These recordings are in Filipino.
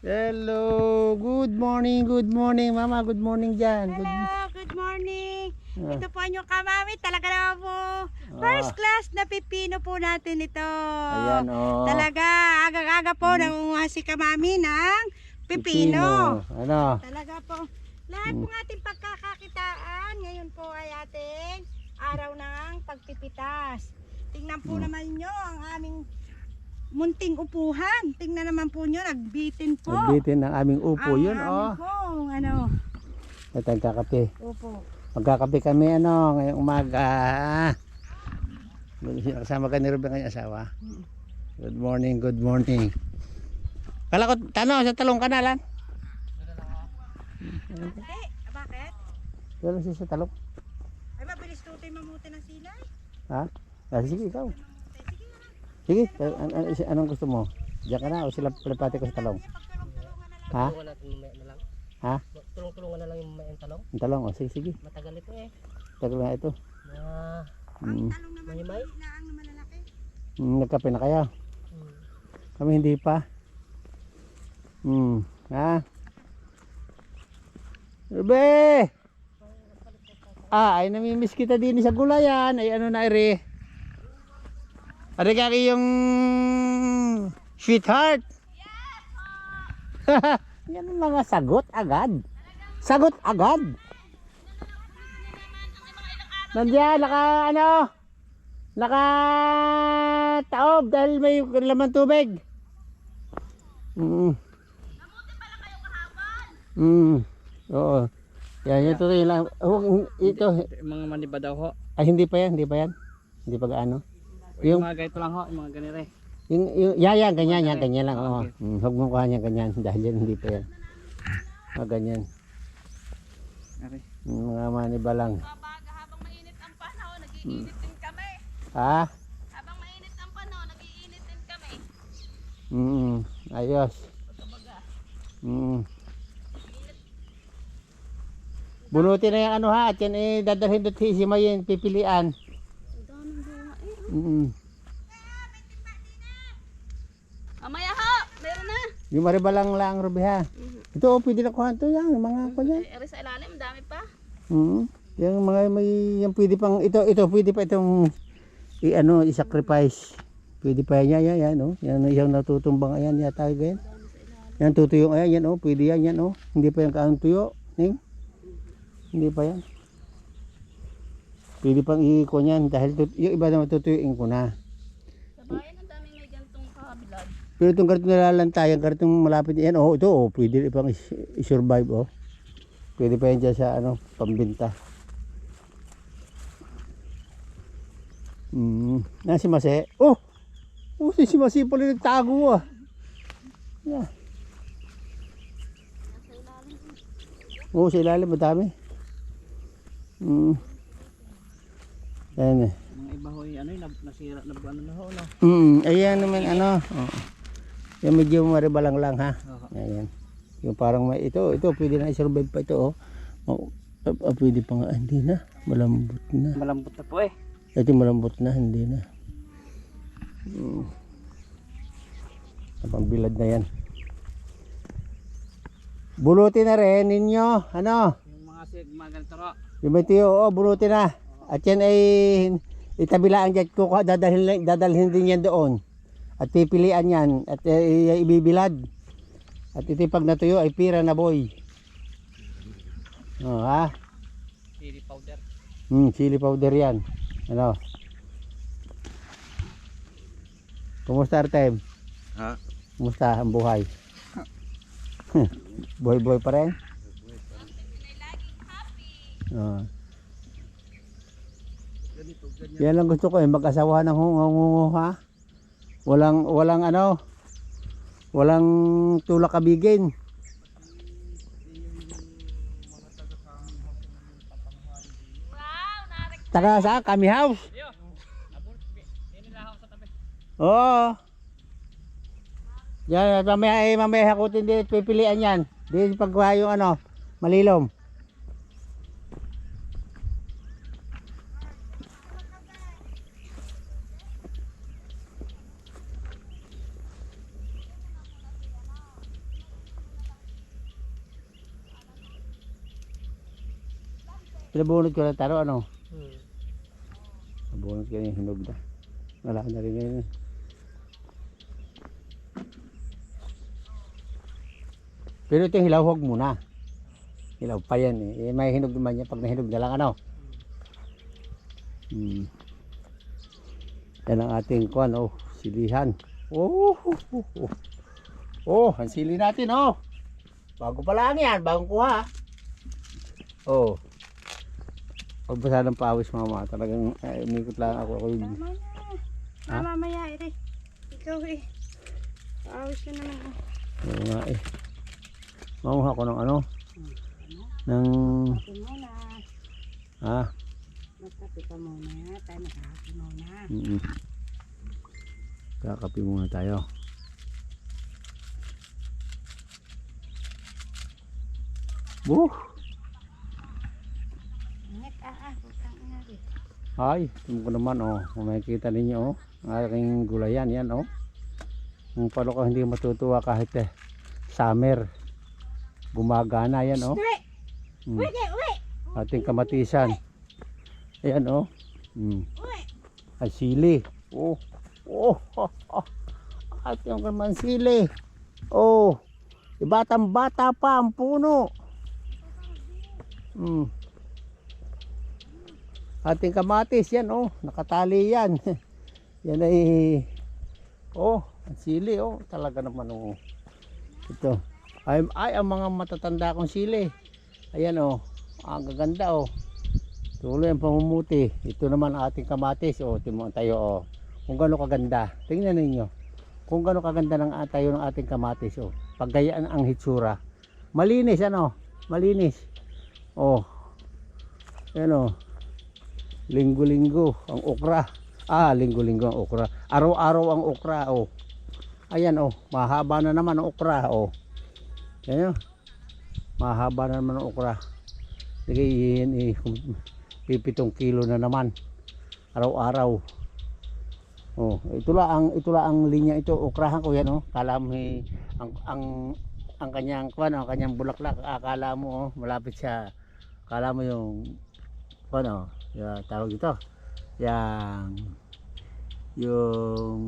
Hello, good morning, good morning, mama, good morning dyan. Good, Hello, good morning. Ah. Ito po ang inyong kamami. Talaga naman po. First class na pipino po natin ito. ayan, oh. Talaga, aga-aga po nangunguha si kamami ng pipino. Ano? Talaga po. Lahat Hmm. po ating pagkakakitaan, ngayon po ay ating araw ng pagpipitas. Tingnan po Hmm. naman nyo ang aming munting upuhan. Tingnan naman po nyo, nagbitin po. Nagbitin ng aming upo Ang yun, oh. pong, ano, At nagkakape. upo. Magkakape kami, ano, ngayong umaga. Kasama ka ni Ruben kanyang asawa. Good morning, good morning. Kala ko, tanong, sa talong kanalan. Hindi, bakit? Wala siya sa talong. Ay, mabilis tutoy mamuti ng silay. Ha? Ah, sige, ikaw. Sige. Sige, an- an- an- anong gusto mo? Diyan ka na o sila palipati ko sa talong? Ha? Tulungan natin mamaya na lang. Ha? Tulong-tulungan na lang yung mamaya yung talong. Ang talong, o sige, sige. Matagal ito eh. Tagal na ito. Ang Mm. talong naman Mahimay? na ang malalaki. Mm, nagkape na kayo? Hmm. Kami hindi pa. Hmm. Ha? Rube! Ah, ay namimiss kita din sa gulayan. Ay ano na ere? Are ka yung sweetheart? Yan ang mga sagot agad. Sagot agad. Nandiyan, naka ano? Naka taob dahil may laman tubig. Mm. Mm. Oo. Yan, ito rin lang. Oh, ito. Mga maniba daw ho. Ay, hindi pa yan, hindi pa yan. Hindi pa gaano. Yung, mga ganito lang ho, yung mga ganire. yung, yung, yan, yan, ganyan, yan, ganyan lang. Oo. Mm, huwag mo kuha niya ganyan dahil yan, hindi pa yan. Ah, ganyan. Ari. Yung Mga maniba lang. Babaga habang mainit ang panahon, nagiinit din kami. Ha? Habang mainit ang panahon, nagiinit din kami. Mm, ayos. Mm. Bunutin na yung ano ha, at yan eh, dadalhin doon si Mayin, pipilian. Mm. Mamaya ho, meron na. Yung maribalang lang, Ruby ha. Ito, oh, pwede na kuha ito yan, yung mga ko yan. Eri sa ilalim, dami pa. Mm. Yung mga may, yung pwede pang, ito, ito, pwede pa itong, i, ano, i-sacrifice. Pwede pa yan, yan, yan, oh. Yan, yung natutumbang, ayan, yata, ganyan. Yan, tutuyong, ayan, yan, oh. Pwede yan, yan, oh. Hindi pa yung kaang tuyo, ning. Hindi pa yan. Pwede pang i-ikon yan, dahil yung iba naman tutuyuin ko na. Sa bayan, ang daming may gantong kabilad. Pero itong karton nalalantay, ang karton malapit yan, oh, ito, oh, pwede pang is- i-survive, oh. Pwede pa yan dyan sa, ano, pambinta. Hmm, na si Mase. Oh! Oh, si si Mase pala nagtago, ah. Yeah. Oh, sa ilalim, madami. Hmm. Yan eh. Mga iba ho, ano yun, nab- nasira na ano na ho, no? Hmm, ayan naman ano. Oh. Yung medyo maribalang lang ha. Oo. Ayan. Yung parang may ito, ito pwede na i-survive pa ito oh. Oh, ah, ah, pwede pa nga, hindi na. Malambot na. Malambot na po eh. Ito malambot na, hindi na. Hmm. Pambilad na yan. Bulutin na rin ninyo. Ano? Yung mga sig, mga ganito ho. Yung may tiyo, oh, bulutin na. At yan ay itabilaan dyan. Kukuha, dadalhin, dadalhin din yan doon. At pipilian yan. At eh, ibibilad. At ito pag natuyo ay pira na boy. Oh, ha? Chili powder. Hmm, chili powder yan. Ano? Kumusta Artem? Ha? Kumusta ang buhay? Boy-boy pa rin? Oo. Ganito, ganyan. Yan lang gusto ko eh, mag-asawa ng hungungu ha. Walang, walang ano, walang tulak kabigin. Taga sa kami house. Oo. Yan, mamaya, eh, mamaya hakutin din, pipilian yan. Di pagkuha yung ano, malilom. Pinabunod ko na taro, ano? Hmm. Nabunod ko na yung hinog na. Wala na rin ngayon. Pero ito yung hilaw, huwag muna. Hilaw pa yan eh. eh may hinog naman yan pag nahinog na lang ano. Hmm. Yan ang ating kuan oh, silihan. Oh, oh, oh, oh. oh, ang sili natin oh. Bago pa lang yan, bagong kuha. Oh. Pagbasa ng pawis mama, talagang eh, umikot lang ako. ako yung- Tama na. Ha? Ah, mamaya, ere. Ikaw eh. Paawis ka naman. oh. Oo nga eh. Mamuha ko ng ano? Ng, Kape muna. ah, Magkape ka muna. Tayo magkape muna. mm Kakape muna tayo. Buh! Ingat ah ah. Putang ina rin. Ay, tingnan ko naman oh. Kung makikita ninyo oh. Ang aking gulayan yan oh. Kung paano ka hindi matutuwa kahit eh, summer. Gumagana yan oh. Mm. Ating kamatisan. Ayan oh. Mm. Ay sili. Oh. Oh. At yung naman sili. Oh. Ibatang bata pa ang puno. Hmm. Ating kamatis yan oh. Nakatali yan. yan ay oh, ang sili oh. Talaga naman oh. Ito. Ay, ay ang mga matatanda kong sili. Ayan oh. Ang gaganda oh. Tuloy ang pamumuti. Ito naman ating kamatis. O, timo tayo o. Kung gaano kaganda. Tingnan ninyo. Kung gaano kaganda ng tayo ng ating kamatis. O. Paggayaan ang hitsura. Malinis ano. Malinis. O. Yan o. Linggo-linggo ang okra. Ah, linggo-linggo ang okra. Araw-araw ang okra. O. Ayan o. Mahaba na naman ang okra. O. Yan o. Mahaba na naman ang okra. Sige, yun eh. pipitong kilo na naman araw-araw oh ito lang ang ito lang ang linya ito ukrahan ko yan oh kala mo eh, ang ang ang kanyang kuan ang kanyang bulaklak akala mo oh malapit siya akala mo yung kuan oh yung tawag ito yang yung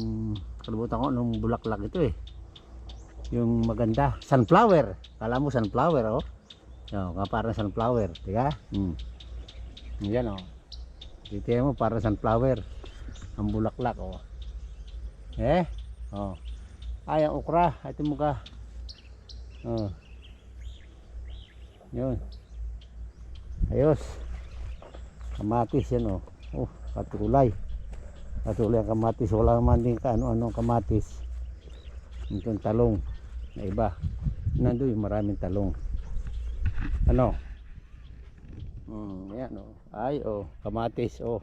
kalimutan ko nung bulaklak ito eh yung maganda sunflower kala mo sunflower oh Yo, parang sunflower, tiga? Hmm. Yan oh. Kita mo para sunflower. Ang bulaklak oh. Eh? Oh. Ay, ang okra. Ito mo ka. Oh. Yun. Ayos. Kamatis yan oh. Oh, katulay. Katulay ang kamatis. Wala naman din ka ano-ano ang kamatis. Itong talong na iba. Nandun yung maraming talong. Ano? Hmm, yan oh. Ay oh, kamatis oh.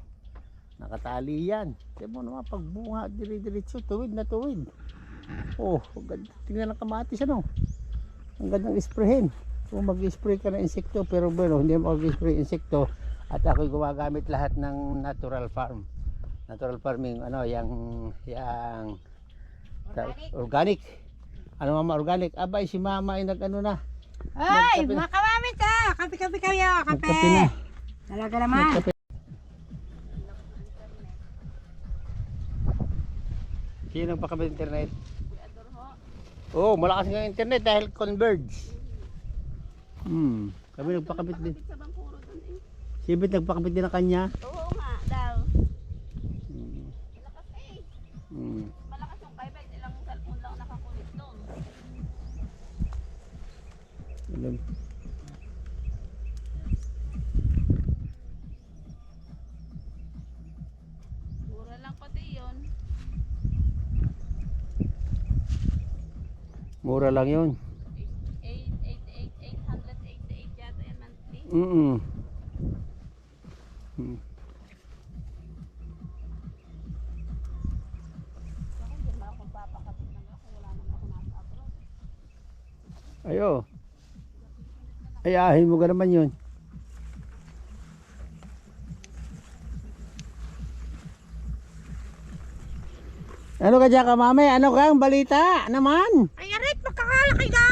Nakatali yan. Tingnan mo naman pagbunga dire-diretso, tuwid na tuwid. Oh, ganda. Tingnan ang kamatis ano. Ang gandang isprehin. Kung mag-spray ka ng insekto, pero bueno, hindi mag-spray insekto. At ako'y gumagamit lahat ng natural farm. Natural farming, ano, yang, yang, Organic. organic. Ano mama organic? Abay, si mama ay nag-ano na. Ay! Mga kamamit ah! Kape-kape kayo! Kape! Magkape na. Talaga naman. Magkape. Sino nagpakabit internet? Oo, oh, malakas nga internet dahil converge. Hmm, kami nagpakabit din. Sa. Si Bit nagpakabit din ng kanya. Oo nga daw. Hmm. Malakas eh. Hmm. Malakas yung kaibay. Ilang cellphone lang nakakulit doon. Ganun. Mura lang pati yun. Mura lang yun. 888, 888 yata yan monthly. Mm Hmm. Ayo. Ayahin mo ka naman yun. Ano ka dyan ka mami? Ano ka ang balita naman? Ay, arit! Magkakalaki ka!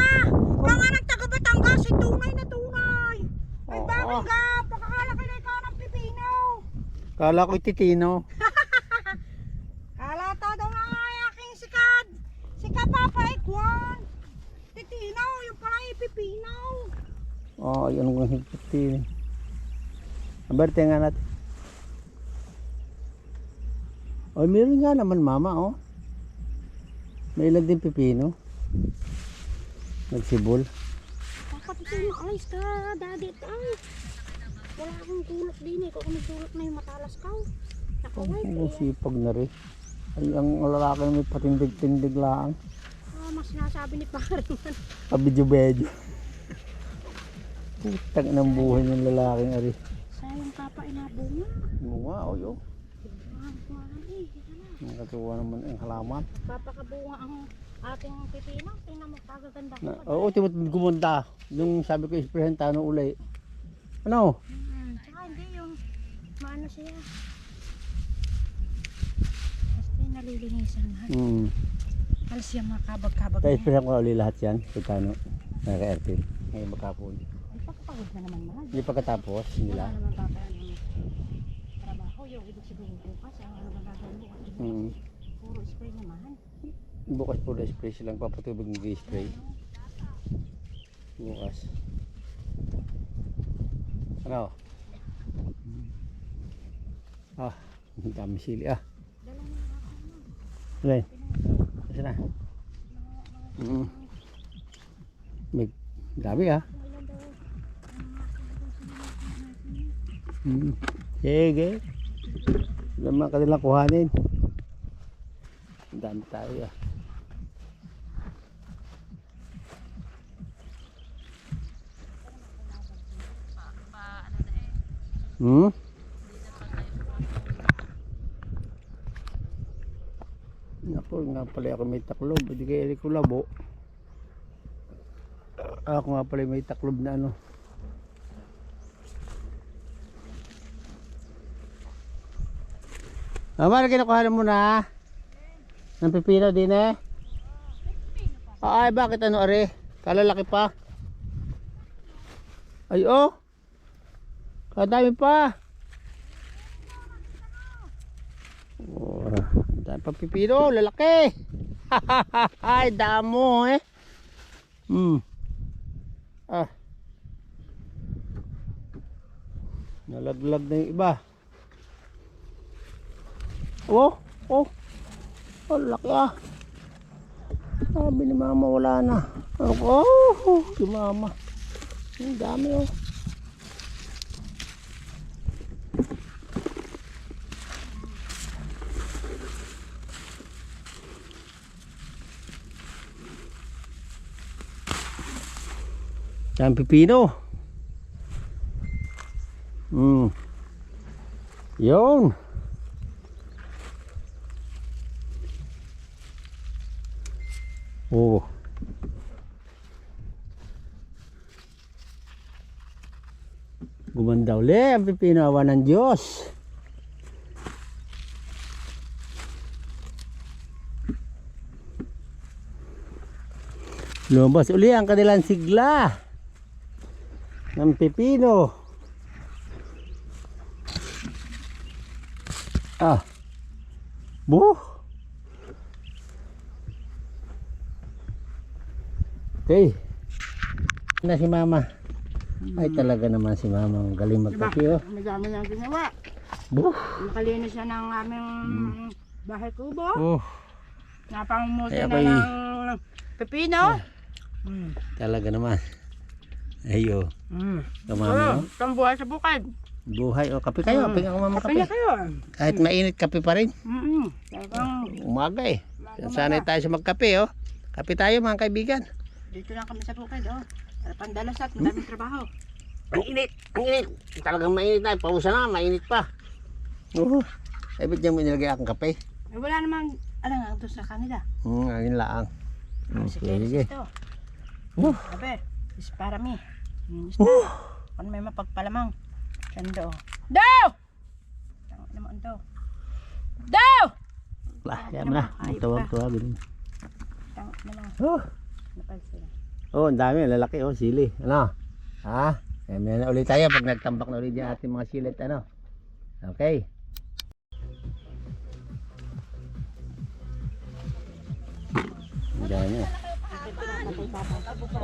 Mga nagtaga Batangas, si tunay na tunay! Ay, bakit ka? Kala ko titino. Kala to daw nga ay aking sikat. Sika Papa Ikwan. Titinaw, yung pala ipipinaw. Oh, yun ang higpit Aberte nga natin. Oh, meron nga naman mama, oh. May ilan din pipino. Nagsibol. Dapat ito yung alis ka, daddy. Ay, wala akong tulok din eh. Kung may tulok na yung matalas ka. Nakaway Ang sipag na rin. Ay, ang lalaki may patindig-tindig lang. Ah, mas sinasabi ni Paring. Kabidyo-bedyo. Putang ng buhay ng lalaking ari. Sayang papa inabunga. Bunga, oh, yo. Ah, buwan eh. Nakatuwa naman ang halaman. Papakabunga ang ating pipino. Tingnan mo, kagaganda ko. Oo, timot gumunta. Yung sabi ko, isprehan tano uli. Ano? Hmm, tsaka hindi yung maano siya. Basta yung nalilinisan lahat. Hmm. Alas yung mga kabag-kabag Kaya isprehan ko uli lahat yan. Kung tano. Naka-airfield. Ngayon makapon. Ay, pagpagod na naman mahal. Hindi pagkatapos nila. Wala naman papa ang trabaho. Yung ibig sabihin bukas, ang ano ba gagawin mo? Hmm. Puro spray naman. Bukas na spray silang papatubig ng spray. Bukas. Ano? Ah, ang dami sili ah. Okay. Kasi na. Mm. May dami ah. Mm. Sige. Ilan mga kanilang kuhanin. Ang dami tayo ah. Hmm? Ako nga pala ako may taklob. Hindi kaya ko labo. Ako nga pala may taklob na ano. Ah, mara kinukuha mo na. Ng pipino din eh. Ay, bakit ano are? Kalalaki pa. Ay, oh. Kadami pa. Oh, dami pa pipino, lalaki. Ay, damo eh. Hmm. Ah. Nalaglag na yung iba. Oh, oh. Oh, laki ah. Sabi ni mama wala na. Oh, oh si mama. Ang dami oh. Yan pipino. Mm. Yun. Oh. Gumanda uli ang pipino awa ng Diyos. Lumabas uli ang kanilang sigla ng pipino. Ah. Buh. Okay. Na si mama. Ay talaga naman si mama. Ang galing magkape oh. Ang dami niyang ginawa. Buh. Nakalinis siya ng aming bahay kubo. Oh. Napangumuti Ay, na ng pepino. Mm. Talaga naman. Ayo. Mm. Kamama. Oh, oh. itong buhay sa bukid. Buhay o kape kayo. Kape nga mama Kape kape. kayo. Kahit mainit kape pa rin. Mm-mm. Talagang Umaga eh. Sanay tayo sa magkape oh. Kape tayo mga kaibigan. dito lang kami sa bukid. Oh. Para pandalasat, madaming trabaho. Ang init, ang init. Talagang mainit na. Pausa na, mainit pa. Oo. Ay, ba't dyan mo nilagay akong kape? Eh, wala namang, ano nga, ito sa kanila. Hmm, ayun lang. Sige. ito. Uh. Sabi, is para me. Minus na. Uh. Ano may mapagpalamang. Sando. Oh. Daw! Tango naman to. Daw! Lah, yan na. Ang tuwag-tuwag. Tango naman. Oh. Napal sila. Oh, ang dami. Lalaki. Oh, sili. Ano? Ha? Eh, meron na ulit tayo pag nagtambak na ulit yung ating mga silit. Ano? Okay. Ang dami.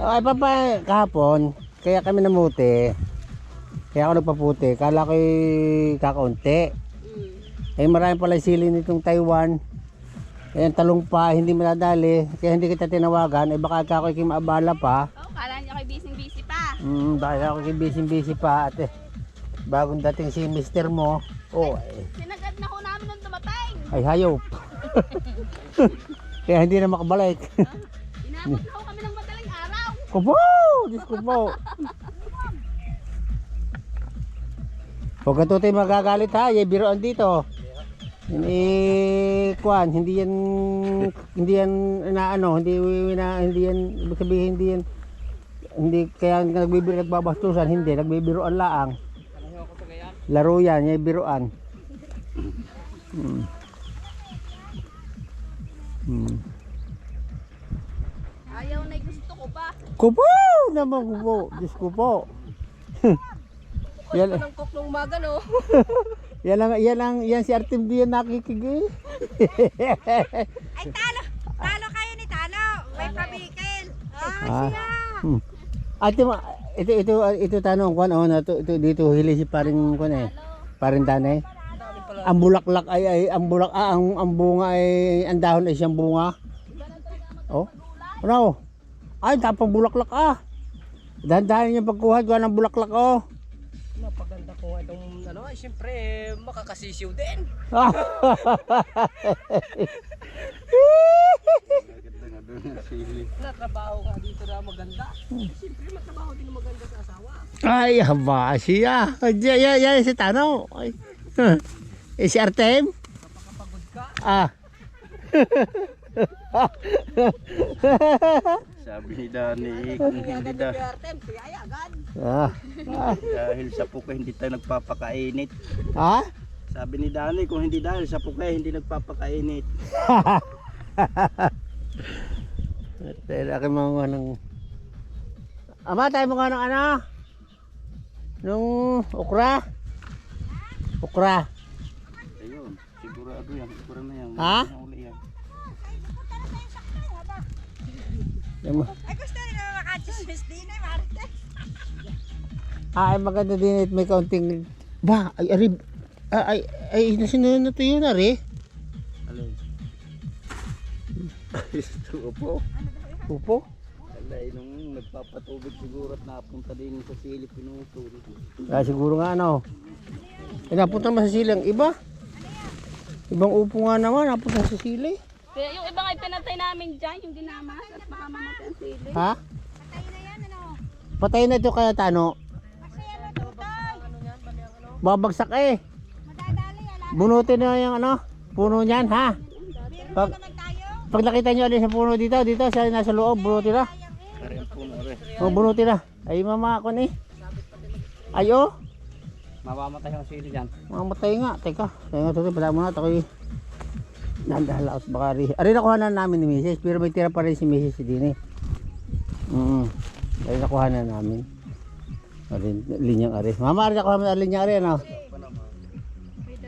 Ay, papa, kahapon, kaya kami namuti. Kaya ako nagpaputi. Kala ko kakaunti. Eh, marami pala sili nitong Taiwan. Ayan, talong pa, hindi madadali. Kaya hindi kita tinawagan. Eh, baka ako kayo maabala pa. Oh, kala niya kay busy-busy pa. Hmm, baka ako kayo busy-busy pa. At eh, bagong dating si mister mo. Oh, eh, Sinagad na ho namin nung dumating. ay hayop. Kaya hindi na makabalik. Inabot na Kupo! Diyos ko po. Huwag ka tutoy magagalit ha, yung biroan dito. Hindi, kwan, hindi yan, hindi yan, na ano, hindi, na, hindi yan, ibig sabihin, hindi yan, hindi, kaya nagbibiro, nagbabastusan, hindi, nagbibiroan laang. Laro yan, yung biroan. Hmm. Hmm. Ayaw na ko. Kupo! Naman kupo, Diyos ko po. yan, Ang kok nung umaga no. yan lang, yan lang, yan si Artem di yan nakikigay. Ay talo. Talo kayo ni Talo. May pabikil. Ah. Hmm. Ate ito ito ito tanong kwan oh, na to, ito dito hili si paring kwan eh. Paring tanay. Ang bulaklak ay, ay ang bulak ah, ang, ang bunga ay ang dahon ay siyang bunga. Oh. Ano? Ay, tapang bulaklak ah. Dahan-dahan yung pagkuha gawa ng bulaklak oh. Napaganda ko itong ano, ay siyempre makakasisiw din. Natrabaho ka dito na maganda. Siyempre matrabaho din maganda sa asawa. Ay, haba siya. Yan, yan, yan si Tano. Ay. Eh, si Artem? Kapagod ka. Ah. Sabi ni Dani, kung hindi da. Ah. dahil sa puka hindi tayo nagpapakainit. Ha? Sabi ni Dani, kung hindi dahil sa puka hindi nagpapakainit. Dahil aking mga ng... Ama, tayo mga ng ano? Nung ukra? Ukra. Ayun, sigurado yan, siguro na yan. Ha? Yung Ay gusto nila makachismis din eh, Marte. Ah, ay maganda din at may kaunting... Ba, ay, ay, ay, ay, nasinunod na tuyo na rin. Alay. Gusto po. Upo. Alay, nung nagpapatubig siguro at napunta din sa silip pinutol. Ah, siguro nga ano. Eh, napunta naman sa silang iba. Ibang upo nga naman, napunta sa sili. Kaya yung ibang ay pinatay namin dyan, yung dinamas at baka mamatay ang sili. Ha? Patay na yan ano. Patay na ito kaya Tano. Kasi ano tutay. Babagsak eh. Madadali ala. Bunutin na yung ano, puno niyan ha. Pag, pag nakita nyo alin sa puno dito, dito sa nasa loob, bunutin na. O, bunutin na. Ay mama ako ni. Ay oh, Mamamatay ang sili dyan. mamatay nga. Teka, nga tuloy, pala mo na. Yung nandahalaos baka rin. Ari nakuha na namin ni Mrs. Pero may tira pa rin si Mrs. din eh. Mm. Ari nakuha na namin. Ari, linyang ari. Mama, ari nakuha mo na linyang ari, ano?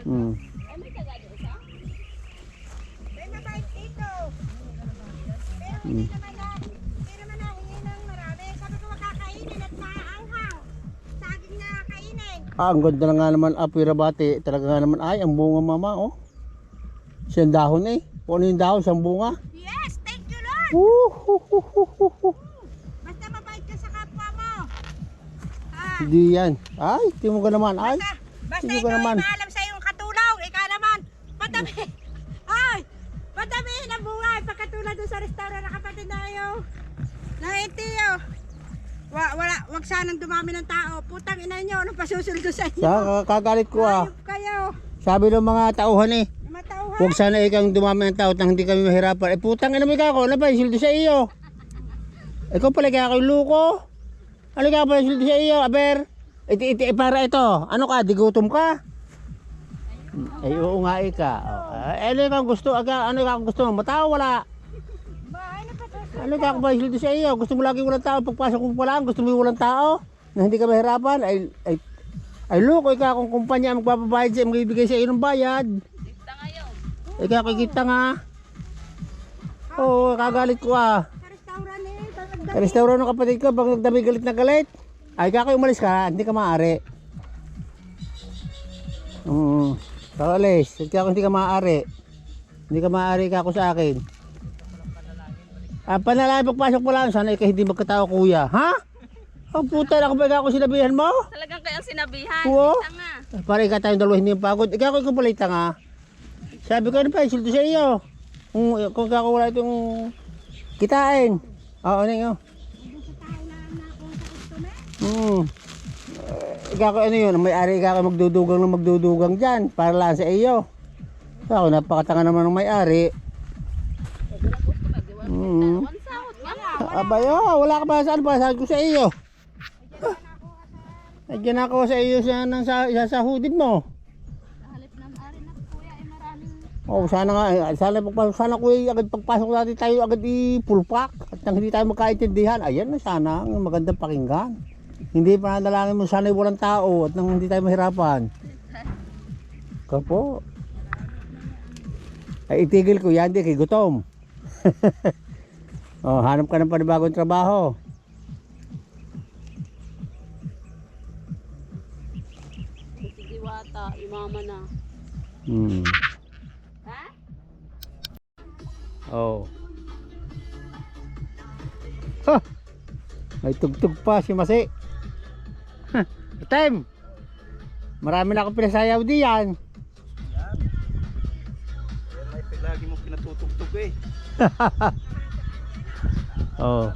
Mm. Mm. Ah, ang ganda na nga naman, ah, pirabati. Talaga nga naman, ay, ang bunga mama, oh. Siyang dahon eh. Kung ano yung dahon, siyang bunga. Yes, thank you Lord. Woo. Basta mabait ka sa kapwa mo. Ah, Hindi yan. Ay, timo ka naman. Ay, basta, basta Sige ikaw ka naman. ay maalam sa iyong katulong. Ikaw naman, madami. Ay, madamihin ang buhay. Pagkatulad doon sa restaurant na kapatid na kayo. Naitiyo. Wa, wala, wag sanang dumami ng tao. Putang ina nyo, anong pasusuldo sa inyo? sa kagalit ko ah. Hayop kayo. Sabi ng mga tauhan eh. Matauhan. Huwag sana ikang dumami ng tao nang hindi kami mahirapan. Eh putang ina mo ako, ano ba yung sildo sa iyo? Ikaw pala kaya kayo luko. Ano kaya pala yung sildo sa iyo, aber? Iti, iti, eh, para ito. Ano ka, digutom ka? Ay, oo nga ika. Eh, ano kang gusto? Aga, ano kang gusto mo? Matawa wala. Ano ka ba yung sildo sa iyo? Gusto mo lagi walang tao? Pagpasok mo pa lang, gusto mo walang tao? Na hindi ka mahirapan? Ay, ay, ay luko, ikaw kung kumpanya ang magpapabayad sa magbibigay sa iyo ng bayad. Ikaw kikita nga. Oo, kagalit ko ah. Restaurant eh. Sa restaurant ng kapatid ko, pag nagdami galit na galit. Ay, kako umalis ka, hindi ka maaari. Oo. Kaka alis, kako hindi ka maaari. Hindi ka maaari kako sa akin. Ah, panalangin pagpasok mo lang, sana ikaw hindi magkatao kuya. Ha? Ang puta na kapag ako sinabihan mo? Talagang kaya sinabihan. Oo. Para ikaw tayong dalawa hindi yung pagod. Ikaw ko pala tanga. Sabi ko ano pa, isulto sa iyo. Kung, kung kako wala itong kitain. Oo, ano yun? Hmm. Eh, Ikaw ano yun, may ari ikaw ko magdudugang ng magdudugang dyan para lang sa iyo. Ako, napakatanga naman ng may-ari. Hmm. Nga. Abayo, wala ka ba saan pa sabi ko sa iyo. Nandiyan ako sa iyo sa nang sa, sa sahudin mo. Oh, sana nga eh, sana pagpasok sana kuya agad pagpasok natin tayo agad i-pulpak at nang hindi tayo magkaintindihan. Ayan na sana ang magandang pakinggan. Hindi pa nadalangin mo sana walang tao at nang hindi tayo mahirapan. Kapo. Ay itigil ko yan di kay gutom. oh, hanap ka ng panibagong trabaho. si Diwata, imama na. Hmm. Oh. Ha! May tugtog pa si Masi. Ha! Time! Marami na akong pinasayaw diyan. Ay, lagi mo pinatutugtog eh. Oh.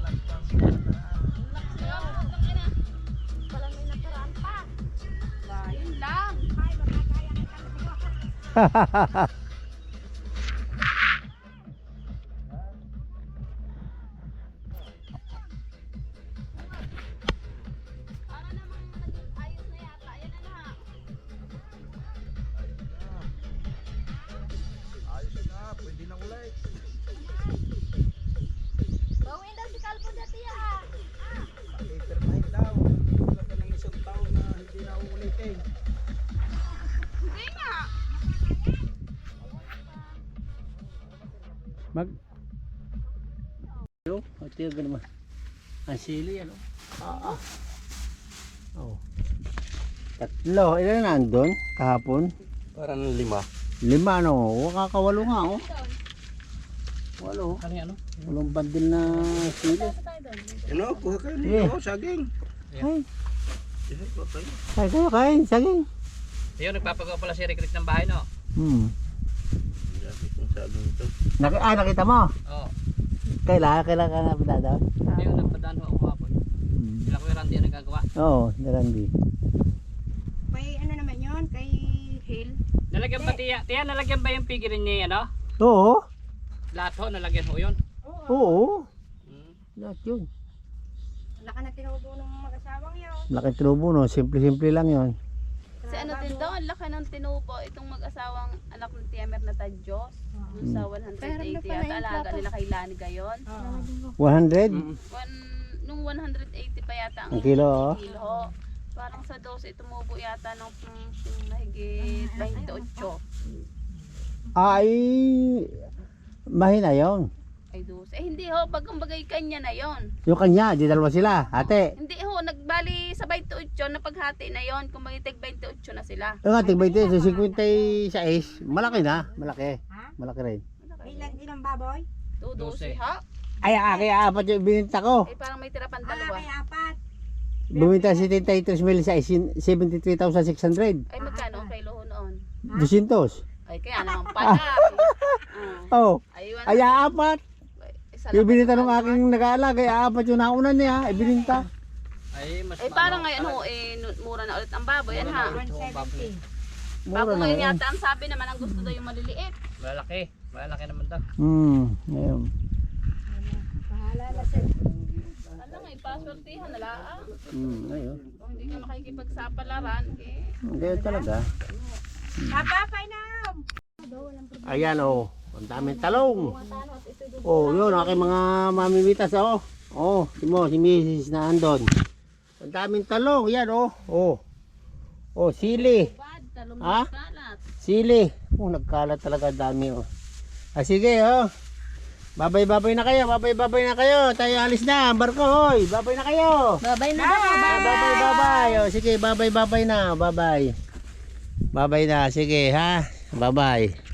Walang may nakaraan pa. Mag Yo, ito yung naman. Ang sili ano? Ah, ah. Oh. Tatlo, ilan na andun kahapon? Parang lima. Lima no, kakawalo nga oh. Walo. Yan, ano? Walong bandil na sili. Ano, kuha kayo Eh. nito, saging. Ay, kuha kayo. kain, saging. Ayun, nagpapagawa pala si Rick Rick ng bahay, no? Hmm. Dami kong saging ito. Naki ah, nakita mo? Oo. Kailan, kailan ka na pinada? Ayun, nagpadaan ho ako hapon. Hmm. Sila ko yung Randy ang nagagawa. Oo, narandi. Kay ano naman yun? Kay Hill? Nalagyan ba, Tia? Tia, nalagyan ba yung pigirin niya, ano? Oo, Lahat ho, nalagyan ho yun. oo. Hmm. Lahat yun. Wala ka na tinubo ng mag-asawang yun. Laking tunubo no, simple-simple lang yun. Si ano din daw, ang laki ng tinubo itong mag-asawang anak ng Tiemer na Tadyos. Dun sa 180 yata alaga nila kay Lani gayon. 100? One, nung 180 pa yata ang Ang kilo, oh. kilo. Parang sa 12 tumubo yata ng mm, mm, mahigit 28. Ay, mahina yon. Ay dos. Eh hindi ho, bagang bagay kanya na yon. Yung kanya, di dalawa sila, ate. Hindi ho, nagbali sa 28 na paghati na yon. Kung magitig 28 na sila. Yung nga, tigba ito, sa 56, malaki na, malaki. Malaki rin. Ilan, ilang baboy? Tudusi ha? Ay, aki, apat yung bininta ko. Eh parang may tira pang Ah, dalawa. kay apat. Bumita si 73 mil sa 73,600. Ay magkano kilo ho noon? 200. Ay kaya naman pala. Ah, Oh, ayun. ay apat. Isa Yung lang bininta ang ng aking nag-aalaga, ay apat yung nauna niya, ay bininta. Ay, mas Eh parang ngayon ho, eh, mura na ulit ang baboy. Yan ha. 170. Bago Mura na ngayon yata ang sabi naman, ang gusto daw yung maliliit. Malaki. Malaki naman daw. Hmm, ngayon. Bahala na sir. Alam nga, ipaswertihan na lang. Hmm, ngayon. Kung hindi ka makikipagsapalaran, eh. Ngayon talaga. Papa, painom! Ayan oh, ang daming talong. Oh, yun aking mga mamimitas oh. Oh, si mo, si Mrs. na andon. Ang daming talong, yan oh. Oh. Oh, sili. Ha? kalat. Sili. Oh, nagkalat talaga dami oh. Ah, sige oh. Babay babay na kayo, babay babay na kayo. Tayo alis na, barko hoy. Babay na kayo. Babay na Ah, babay babay. O, sige, babay babay na, babay. Babay na, sige ha. Babay.